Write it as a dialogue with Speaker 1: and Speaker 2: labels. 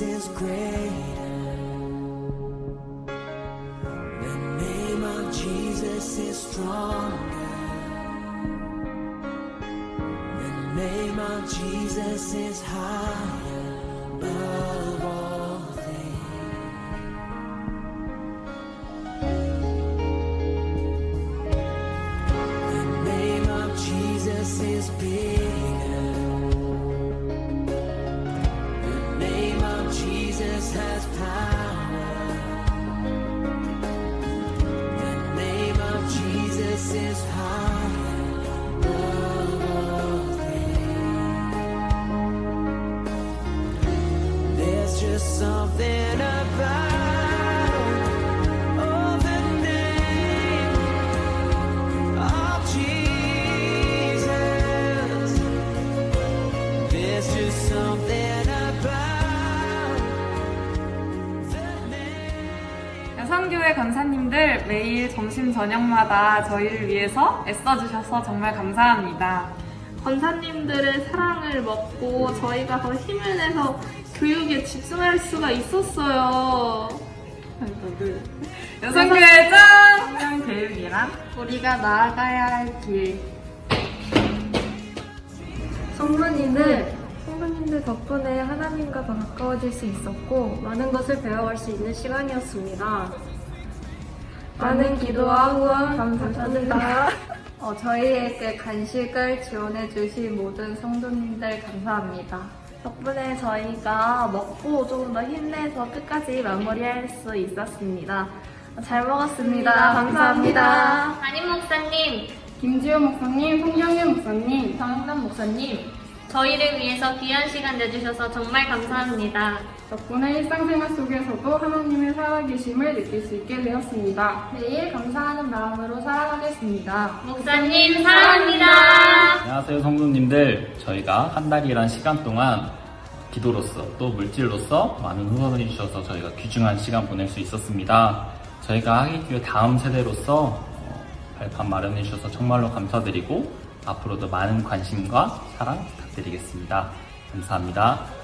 Speaker 1: Is greater. The name of Jesus is stronger. The name of Jesus is higher above all Jesus has power. The name of Jesus is above all things. There's just something
Speaker 2: 여성교회 강사님들 매일 점심 저녁마다 저희를 위해서 애써주셔서 정말 감사합니다.
Speaker 3: 권사님들의 사랑을 먹고 저희가 더 힘을 내서 교육에 집중할 수가 있었어요.
Speaker 2: 여성교회 짱! 성령 교육이란
Speaker 3: 우리가 나아가야 할 길.
Speaker 4: 성도님들, 성도님들 덕분에 하나님과 더 가까워질 수 있었고 많은 것을 배워갈 수 있는 시간이었습니다. 많은 기도와 후원 감사합니다.
Speaker 5: 어, 저희에게 간식을 지원해주신 모든 성도님들 감사합니다.
Speaker 4: 덕분에 저희가 먹고 조금 더 힘내서 끝까지 마무리할 수 있었습니다. 잘 먹었습니다. 감사합니다.
Speaker 6: 담임 목사님,
Speaker 3: 김지호 목사님, 송경윤 목사님, 장은남 목사님,
Speaker 6: 저희를 위해서 귀한 시간 내주셔서 정말 감사합니다.
Speaker 3: 덕분에 일상생활 속에서도 하나님의 살아계심을 느낄 수 있게 되었습니다.
Speaker 4: 매일 감사하는 마음으로 살아가겠습니다.
Speaker 6: 목사님, 사랑합니다.
Speaker 7: 안녕하세요 성도님들 저희가 한 달이란 시간 동안 기도로서 또 물질로서 많은 후원을 해주셔서 저희가 귀중한 시간 보낼 수 있었습니다 저희가 하기교회 다음 세대로서 어, 발판 마련해 주셔서 정말로 감사드리고 앞으로도 많은 관심과 사랑 부탁드리겠습니다. 감사합니다